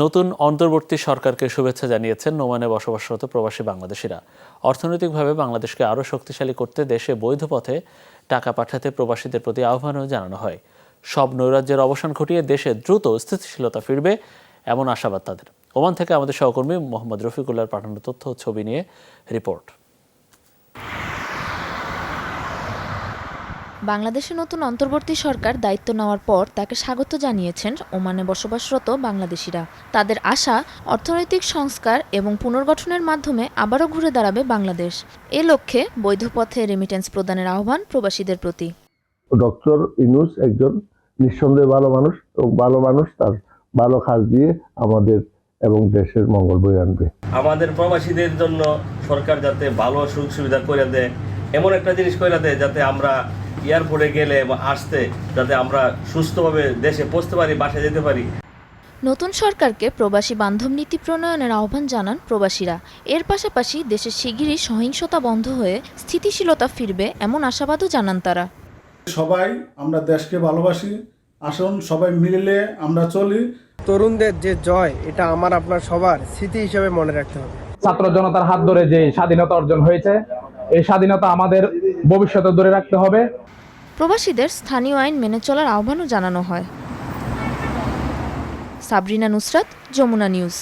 নতুন অন্তর্বর্তী সরকারকে শুভেচ্ছা জানিয়েছেন নোমানে বসবাসরত প্রবাসী বাংলাদেশিরা। অর্থনৈতিকভাবে বাংলাদেশকে আরও শক্তিশালী করতে দেশে বৈধ পথে টাকা পাঠাতে প্রবাসীদের প্রতি আহ্বানও জানানো হয়। সব নৈরাজ্যের অবসান ঘটিয়ে দেশে দ্রুত স্থিতিশীলতা ফিরবে এমন আশাবাদ তাদের। ওমান থেকে আমাদের সহকর্মী মোহাম্মদ রফিকুল্লার পাঠানো তথ্য ছবি নিয়ে রিপোর্ট। বাংলাদেশে নতুন অন্তর্বর্তী সরকার দায়িত্ব নেওয়ার পর তাকে স্বাগত জানিয়েছেন ওমানে বসবাসরত বাংলাদেশিরা। তাদের আশা অর্থনৈতিক সংস্কার এবং পুনর্গঠনের মাধ্যমে আবারও ঘুরে দাঁড়াবে বাংলাদেশ। এ লক্ষ্যে বৈধ পথে রেমিটেন্স প্রদানের আহ্বান প্রবাসীদের প্রতি। ডক্টর ইনুস একজন নিঃসন্দেহে ভালো মানুষ এবং ভালো মানুষ তার ভালো কাজ দিয়ে আমাদের এবং দেশের মঙ্গল বয়ে আনবে। আমাদের প্রবাসীদের জন্য সরকার যাতে ভালো সুযোগ সুবিধা করে দেয় এমন একটা জিনিস করে দেয় যাতে আমরা এয়ারপোর্টে গেলে বা আসতে যাতে আমরা সুস্থভাবে দেশে পৌঁছতে পারি বাসায় যেতে পারি। নতুন সরকারকে প্রবাসী বান্ধব নীতি প্রণয়নের আহ্বান জানান প্রবাসীরা। এর পাশাপাশি দেশের শিগগিরই সহিংসতা বন্ধ হয়ে স্থিতিশীলতা ফিরবে এমন আশাবাদও জানান তারা। সবাই আমরা দেশকে ভালোবাসি আসুন সবাই মিলে আমরা চলি। তরুণদের যে জয় এটা আমার আপনার সবার স্মৃতি হিসেবে মনে রাখতে হবে। ছাত্র জনতার হাত ধরে যে স্বাধীনতা অর্জন হয়েছে এই স্বাধীনতা আমাদের ভবিষ্যতে ধরে রাখতে হবে। প্রবাসীদের স্থানীয় আইন মেনে চলার আহ্বানও জানানো হয়। সাবরিনা নুসরাত, যমুনা নিউজ।